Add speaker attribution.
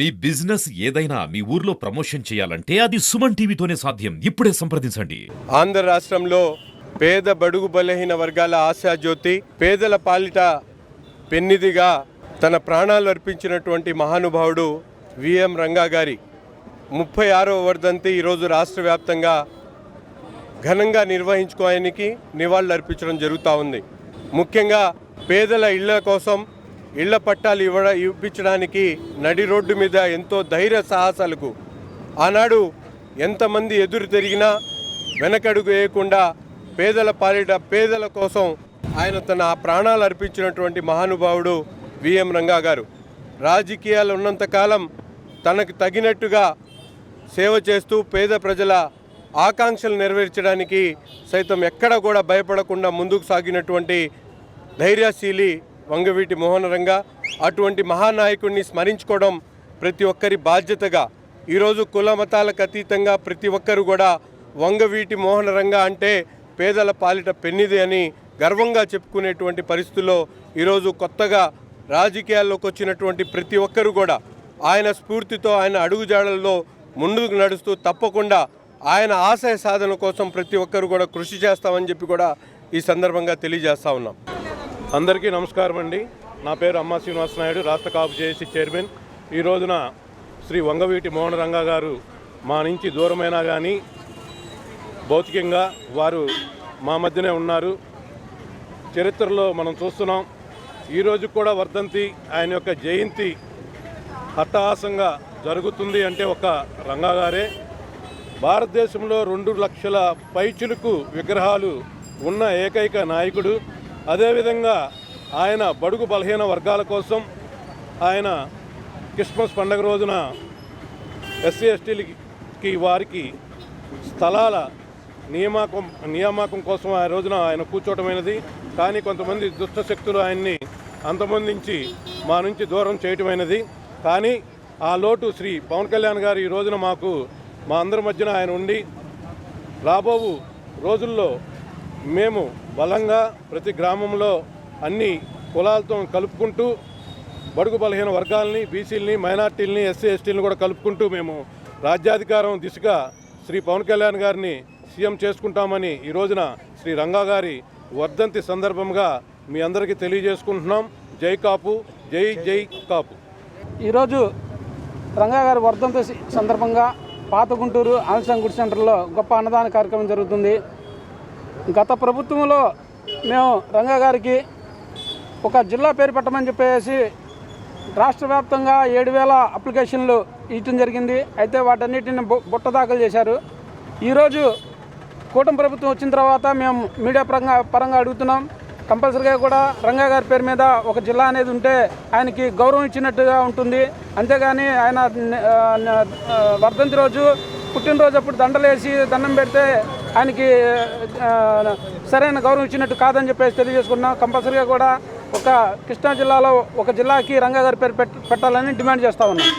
Speaker 1: మీ business ఏదైనా మీ ఊర్లో promotion చేయాలంటే అది సుమన్ టీవీతోనే సాధ్యం. ఇప్పుడే సంప్రదించండి.
Speaker 2: ఆంధ్ర రాష్ట్రంలో పేద బడుగు బలహీన వర్గాల ఆశాజ్యోతి పేదల పాలిట పెన్నిదిగా తన ప్రాణాలు అర్పించినటువంటి మహానుభావుడు విఎం రంగా గారి ముప్పై ఆరవ వర్ధంతి ఈరోజు రాష్ట్ర వ్యాప్తంగా ఘనంగా నిర్వహించుకోవడానికి నివాళులు అర్పించడం జరుగుతూ ఉంది. ముఖ్యంగా పేదల ఇళ్ళ కోసం ఇళ్ళ పట్టాలు ఇవ్వ ఇప్పించడానికి నడి రోడ్డు మీద ఎంతో ధైర్య సాహసాలకు ఆనాడు ఎంతమంది ఎదురు తిరిగినా వెనకడుగు వేయకుండా పేదల పాలిట పేదల కోసం ఆయన తన ప్రాణాలు అర్పించినటువంటి మహానుభావుడు విఎం రంగా గారు రాజకీయాలు ఉన్నంతకాలం తనకు తగినట్టుగా సేవ చేస్తూ పేద ప్రజల ఆకాంక్షలు నెరవేర్చడానికి సైతం ఎక్కడ కూడా భయపడకుండా ముందుకు సాగినటువంటి ధైర్యశీలి వంగవీటి మోహనరంగ అటువంటి మహానాయకుడిని స్మరించుకోవడం ప్రతి ఒక్కరి బాధ్యతగా. ఈరోజు కుల మతాలకు అతీతంగా ప్రతి ఒక్కరు కూడా వంగవీటి మోహనరంగ అంటే పేదల పాలిట పెన్నిది అని గర్వంగా చెప్పుకునేటువంటి పరిస్థితుల్లో ఈరోజు కొత్తగా రాజకీయాల్లోకి వచ్చినటువంటి ప్రతి ఒక్కరు కూడా ఆయన స్ఫూర్తితో ఆయన అడుగుజాడల్లో ముందుకు నడుస్తూ తప్పకుండా ఆయన ఆశయ సాధన కోసం ప్రతి ఒక్కరు కూడా కృషి చేస్తామని చెప్పి కూడా ఈ సందర్భంగా తెలియజేస్తా ఉన్నాం.
Speaker 3: అందరికీ నమస్కారం అండి. నా పేరు అమ్మ శ్రీనివాస నాయుడు రాష్ట్ర కాపు జేఏసీ చైర్మన్. ఈ రోజున శ్రీ వంగవీటి మోహన్ రంగా గారు మా నుంచి దూరమైనా కానీ భౌతికంగా వారు మా మధ్యనే ఉన్నారు. చరిత్రలో మనం చూస్తున్నాం. ఈరోజు కూడా వర్ధంతి ఆయన యొక్క జయంతి హట్టహాసంగా జరుగుతుంది అంటే ఒక రంగా గారే. భారతదేశంలో రెండు లక్షల పైచులకు విగ్రహాలు ఉన్న ఏకైక నాయకుడు అదేవిధంగా ఆయన బడుగు బలహీన వర్గాల కోసం ఆయన క్రిస్మస్ పండగ రోజున ఎస్సీ ఎస్టీలకి వారికి స్థలాల నియామకం నియామకం కోసం ఆ రోజున ఆయన కూర్చోవటమైనది కానీ కొంతమంది దుష్ట శక్తులు ఆయన్ని అంతమొందించి మా నుంచి దూరం చేయటమైనది. కానీ ఆ లోటు శ్రీ పవన్ కళ్యాణ్ గారు ఈ రోజున మాకు మా అందరి మధ్యన ఆయన ఉండి రాబోవు రోజుల్లో మేము బలంగా ప్రతి గ్రామంలో అన్ని కులాలతో కలుపుకుంటూ బడుగు బలహీన వర్గాలని బీసీలని మైనార్టీలని ఎస్సీ ఎస్టీలను కూడా కలుపుకుంటూ మేము రాజ్యాధికారం దిశగా శ్రీ పవన్ కళ్యాణ్ గారిని సీఎం చేసుకుంటామని ఈ రోజున శ్రీ రంగా గారి వర్ధంతి సందర్భంగా మీ అందరికీ తెలియజేసుకుంటున్నాం. జై కాపు జై జై కాపు.
Speaker 4: ఈరోజు రంగా గారి వర్ధంతి సందర్భంగా పాత గుంటూరు ఆన్సంగ్ గుడి సెంటర్లో గొప్ప అన్నదాన కార్యక్రమం జరుగుతుంది. గత ప్రభుత్వంలో మేము రంగా గారికి ఒక జిల్లా పేరు పెట్టమని చెప్పేసి రాష్ట్ర వ్యాప్తంగా ఏడు వేల అప్లికేషన్లు ఇవ్వడం జరిగింది. అయితే వాటన్నిటిని బుట్ట దాఖలు చేశారు. ఈరోజు కూటమి ప్రభుత్వం వచ్చిన తర్వాత మేము మీడియా పరంగా పరంగా అడుగుతున్నాం. కంపల్సరీగా కూడా రంగా గారి పేరు మీద ఒక జిల్లా అనేది ఉంటే ఆయనకి గౌరవం ఇచ్చినట్టుగా ఉంటుంది. అంతేగాని ఆయన వర్ధంతి రోజు పుట్టినరోజు అప్పుడు దండలేసి దండం పెడితే ఆయనకి సరైన గౌరవం ఇచ్చినట్టు కాదని చెప్పేసి తెలియజేసుకున్నాం. కంపల్సరీగా కూడా ఒక కృష్ణా జిల్లాలో ఒక జిల్లాకి రంగా గారి పేరు పెట్టాలని డిమాండ్ చేస్తా ఉన్నాం.